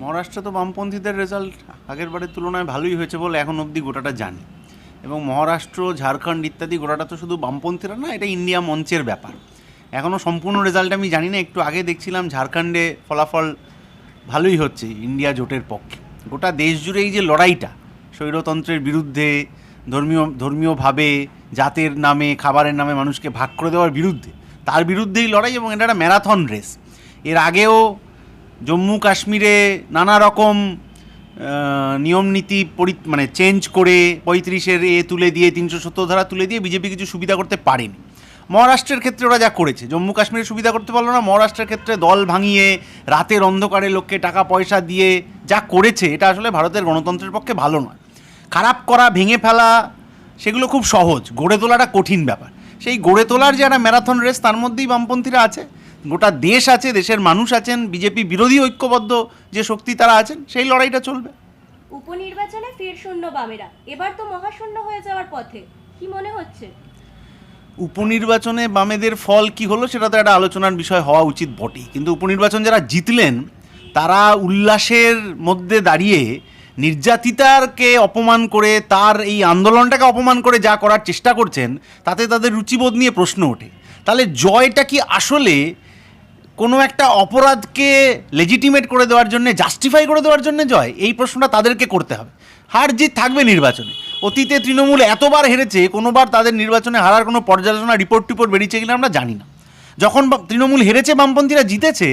মহারাষ্ট্রে তো বামপন্থীদের রেজাল্ট আগের বারের তুলনায় ভালোই হয়েছে বলে এখন অবধি গোটাটা জানি। এবং মহারাষ্ট্র, ঝাড়খণ্ড ইত্যাদি গোটাটা তো শুধু বামপন্থীরা না, এটা ইন্ডিয়া মঞ্চের ব্যাপার। এখনও সম্পূর্ণ রেজাল্ট আমি জানি না, একটু আগে দেখছিলাম ঝাড়খণ্ডে ফলাফল ভালোই হচ্ছে, ইন্ডিয়া জোটের পক্ষে। গোটা দেশ জুড়ে এই যে লড়াইটা, স্বৈরতন্ত্রের বিরুদ্ধে, ধর্মীয়, ধর্মীয়ভাবে, জাতের নামে, খাবারের নামে মানুষকে ভাগ করে দেওয়ার বিরুদ্ধে, তার বিরুদ্ধেই লড়াই এবং এটা একটা ম্যারাথন রেস এর আগেও জম্মু কাশ্মীরে নানা রকম নিয়ম নীতি পরি মানে চেঞ্জ করে পঁয়ত্রিশের এ তুলে দিয়ে, তিনশো সত্তর ধারা তুলে দিয়ে বিজেপি কিছু সুবিধা করতে পারেনি। মহারাষ্ট্রের ক্ষেত্রে ওরা যা করেছে, জম্মু কাশ্মীরের সুবিধা করতে পারল না, মহারাষ্ট্রের ক্ষেত্রে দল ভাঙিয়ে রাতের অন্ধকারে লোককে টাকা পয়সা দিয়ে যা করেছে, এটা আসলে ভারতের গণতন্ত্রের পক্ষে ভালো নয়। খারাপ করা, ভেঙে ফেলা, সেগুলো খুব সহজ, গড়ে তোলাটা কঠিন ব্যাপার। সেই গড়ে তোলার যে একটা ম্যারাথন রেস তার মধ্যেই বামপন্থীরা আছে। গোটা দেশ আছে দেশের মানুষ আছেন বিজেপি বিরোধী ঐক্যবদ্ধ যে শক্তি তারা আছেন সেই লড়াইটা চলবে। উপনির্বাচনে ফের শূন্য বামেরা। এবার তো মহাশূন্য হয়ে যাওয়ার পথে। কি মনে হচ্ছে? উপনির্বাচনে বামেদের ফল কি হলো সেটা তো একটা আলোচনার বিষয় হওয়া উচিত বটেই। কিন্তু উপনির্বাচন যারা জিতলেন তারা উল্লাসের মধ্যে দাঁড়িয়ে নির্যাতিতারকে অপমান করে তার এই আন্দোলনটাকে অপমান করে যা করার চেষ্টা করছেন তাতে তাদের রুচিবোধ নিয়ে প্রশ্ন ওঠে। তাহলে জয়টা কি আসলে কোনো একটা অপরাধকে লেজিটিমেট করে দেওয়ার জন্য জাস্টিফাই করে দেওয়ার জন্য জয়, এই প্রশ্নটা তাদেরকে করতে হবে। হার জিত থাকবে নির্বাচনে। অতীতে তৃণমূল এতবার হেরেছে, কোনোবার তাদের নির্বাচনে হারার কোনো পর্যালোচনা রিপোর্ট টিপোর্ট বেরিয়েছে কিনা আমরা জানি না। যখন তৃণমূল হেরেছে, বামপন্থীরা জিতেছে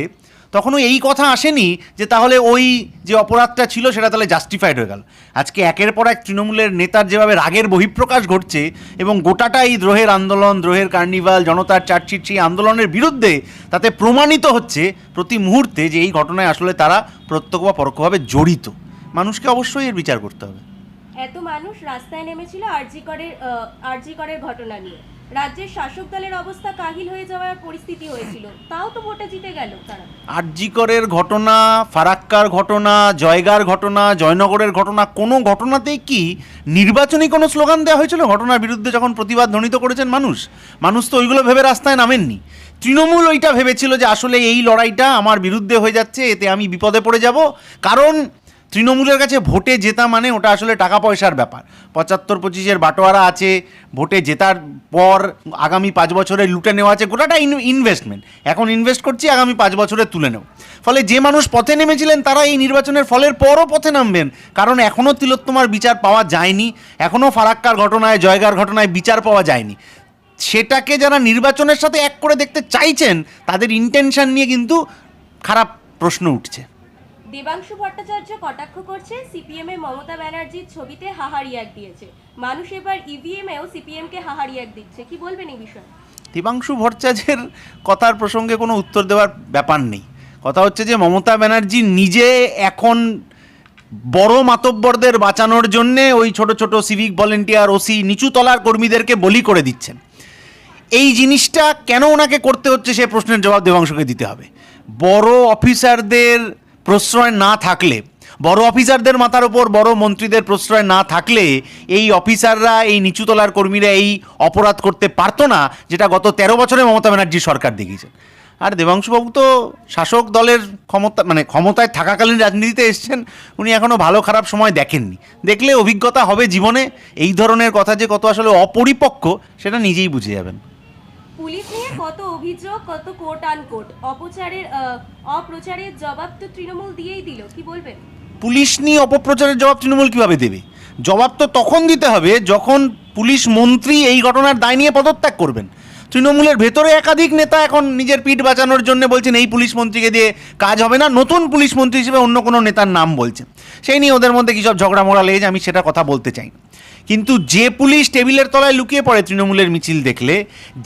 তখনও এই কথা আসেনি যে তাহলে ওই যে অপরাধটা ছিল সেটা তাহলে জাস্টিফাইড হয়ে গেল। আজকে একের পর এক তৃণমূলের নেতার যেভাবে রাগের বহিঃপ্রকাশ ঘটছে এবং গোটাটা এই দ্রোহের আন্দোলন, দ্রোহের কার্নিভাল জনতার চার্জশিট সেই আন্দোলনের বিরুদ্ধে তাতে প্রমাণিত হচ্ছে প্রতি মুহূর্তে যে এই ঘটনায় আসলে তারা প্রত্যক্ষ বা পরোক্ষভাবে জড়িত। মানুষকে অবশ্যই এর বিচার করতে হবে। এত মানুষ রাস্তায় নেমেছিল আরজি করের আরজি করের ঘটনা নিয়ে। রাজ্যের শাসক দলের অবস্থা কাহিল হয়ে যাওয়ার পরিস্থিতি হয়েছিল। তাও তো ভোটে জিতে গেল তারা। আরজিকরের ঘটনা, ফারাক্কার ঘটনা, জয়গার ঘটনা, জয়নগরের ঘটনা, কোনো ঘটনাতেই কি নির্বাচনী কোনো স্লোগান দেওয়া হয়েছিল? ঘটনার বিরুদ্ধে যখন প্রতিবাদ ধ্বনিত করেছেন মানুষ মানুষ তো ওইগুলো ভেবে রাস্তায় নামেননি। তৃণমূল ওইটা ভেবেছিল যে আসলে এই লড়াইটা আমার বিরুদ্ধে হয়ে যাচ্ছে, এতে আমি বিপদে পড়ে যাব। কারণ তৃণমূলের কাছে ভোটে জেতা মানে ওটা আসলে টাকা পয়সার ব্যাপার। পঁচাত্তর পঁচিশের বাটোয়ারা আছে, ভোটে জেতার পর আগামী পাঁচ বছরে লুটে নেওয়া আছে, গোটাটা ইনভেস্টমেন্ট এখন ইনভেস্ট করছি, আগামী পাঁচ বছরে তুলে নেব। ফলে যে মানুষ পথে নেমেছিলেন, তারা এই নির্বাচনের ফলের পরও পথে নামবেন। কারণ এখনও তিলোত্তমার বিচার পাওয়া যায়নি এখনও ফারাক্কার ঘটনায়, জয়গার ঘটনায় বিচার পাওয়া যায়নি। সেটাকে যারা নির্বাচনের সাথে এক করে দেখতে চাইছেন, তাদের ইন্টেনশন নিয়ে কিন্তু খারাপ প্রশ্ন উঠছে। দেবাংশু ভট্টাচার্য কটাক্ষ করছে সিপিএম এ মমতা ব্যানার্জির ছবিতে হাহারিয়াক দিয়েছে। মানুষ এবার ইভিএম এও সিপিএম কে হাহারিয়াক দিচ্ছে। কি বলবেন এই বিষয়ে? দেবাংশু ভট্টাচার্যের কথার প্রসঙ্গে কোনো উত্তর দেওয়ার ব্যাপার নেই। কথা হচ্ছে যে, মমতা ব্যানার্জি নিজে এখন বড় মাতব্বরদের বাঁচানোর জন্যে ওই ছোট ছোট সিভিক ভলেন্টিয়ার ওসি নিচু তলার কর্মীদেরকে বলি করে দিচ্ছেন। এই জিনিসটা কেন ওনাকে করতে হচ্ছে সে প্রশ্নের জবাব দেবাংশুকে দিতে হবে। বড় অফিসারদের প্রশ্রয় না থাকলে, বড় অফিসারদের মাথার ওপর বড় মন্ত্রীদের প্রশ্রয় না থাকলে এই অফিসাররা, এই নিচুতলার কর্মীরা এই অপরাধ করতে পারতো না, যেটা গত তেরো বছরে মমতা ব্যানার্জি সরকার দেখিয়েছে আর দেবাংশুবাবু তো শাসক দলের ক্ষমতা মানে ক্ষমতায় থাকাকালীন রাজনীতিতে এসছেন, উনি এখনও ভালো খারাপ সময় দেখেননি। দেখলে অভিজ্ঞতা হবে জীবনে, এই ধরনের কথা যে কত আসলে অপরিপক্ক, সেটা নিজেই বুঝে যাবেন। পুলিশ নিয়ে কত অভিযোগ, কত কোর্ট আন কোট অপচারের অপ্রচারের জবাব তো তৃণমূল দিয়েই দিল। কি বলবেন পুলিশ নিয়ে অপপ্রচারের জবাব তৃণমূল কীভাবে দেবে? জবাব তো তখন দিতে হবে যখন পুলিশ মন্ত্রী এই ঘটনার দায় নিয়ে পদত্যাগ করবেন। তৃণমূলের ভেতরে একাধিক নেতা এখন নিজের পিঠ বাঁচানোর জন্য বলছেন, এই পুলিশ মন্ত্রীকে দিয়ে কাজ হবে না। নতুন পুলিশ মন্ত্রী হিসেবে অন্য কোনো নেতার নাম বলছেন। সেই নিয়ে ওদের মধ্যে সব ঝগড়া মোড়া লেগেছে, আমি সেটা কথা বলতে চাই কিন্তু যে পুলিশ টেবিলের তলায় লুকিয়ে পড়ে তৃণমূলের মিছিল দেখলে,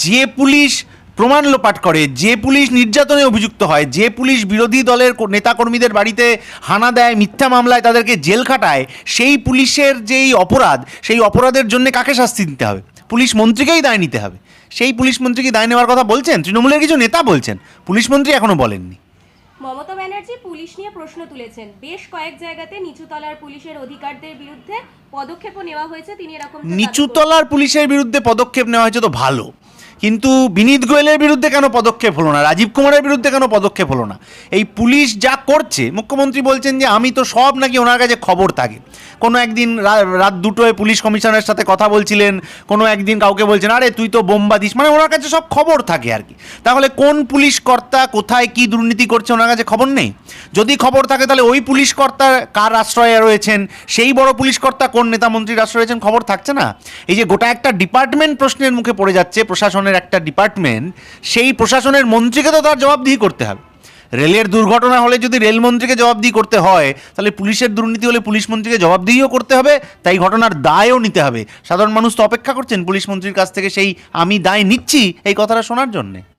যে পুলিশ প্রমাণ লোপাট করে, যে পুলিশ নির্যাতনে অভিযুক্ত হয়, যে পুলিশ বিরোধী দলের নেতাকর্মীদের বাড়িতে হানা দেয়, মিথ্যা মামলায় তাদেরকে জেল খাটায়, সেই পুলিশের যেই অপরাধ, সেই অপরাধের জন্য কাকে শাস্তি দিতে হবে? পুলিশ মন্ত্রীকেই দায় নিতে হবে। সেই পুলিশ মন্ত্রীকে দায় নেওয়ার কথা বলছেন? তৃণমূলের কিছু নেতা বলছেন? পুলিশ মন্ত্রী এখনও বলেননি। মমতা ব্যানার্জি পুলিশ নিয়ে প্রশ্ন তুলেছেন। বেশ কয়েক জায়গাতে নিচুতলার পুলিশের অধিকারদের বিরুদ্ধে পদক্ষেপও নেওয়া হয়েছে। তিনি এরকম নিচুতলার পুলিশের বিরুদ্ধে পদক্ষেপ নেওয়া হয়েছে তো ভালো। কিন্তু বিনীত গোয়েলের বিরুদ্ধে কেন পদক্ষেপ হলো না? রাজীব কুমারের বিরুদ্ধে কেন পদক্ষেপ হলো না? এই পুলিশ যা করছে, মুখ্যমন্ত্রী বলছেন যে আমি তো সব নাকি ওনার কাছে খবর থাকে। কোনো একদিন রাত দুটোয় পুলিশ কমিশনারের সাথে কথা বলছিলেন, কোনো একদিন কাউকে বলছেন, আরে, তুই তো বোম্বা দিস। মানে ওনার কাছে সব খবর থাকে আর কি। তাহলে কোন পুলিশ কর্তা, কোথায় কি দুর্নীতি করছে, ওনার কাছে খবর নেই? যদি খবর থাকে তাহলে ওই পুলিশ কর্তা কার আশ্রয়ে রয়েছেন? সেই বড় পুলিশ কর্তা কোন নেতা মন্ত্রীর আশ্রয়ে রয়েছেন খবর থাকছে না? এই যে গোটা একটা ডিপার্টমেন্ট প্রশ্নের মুখে পড়ে যাচ্ছে, প্রশাসনের একটা ডিপার্টমেন্ট, সেই প্রশাসনের মন্ত্রীকে তো তার জবাবদিহি করতে হবে। রেলের দুর্ঘটনা হলে যদি রেলমন্ত্রীকে জবাবদিহি করতে হয়, তাহলে পুলিশের দুর্নীতি হলে পুলিশ মন্ত্রীকে জবাবদিহিও করতে হবে, তাই ঘটনার দায়ও নিতে হবে। সাধারণ মানুষ তো অপেক্ষা করছেন পুলিশ মন্ত্রীর কাছ থেকে সেই আমি দায় নিচ্ছি এই কথাটা শোনার জন্যে।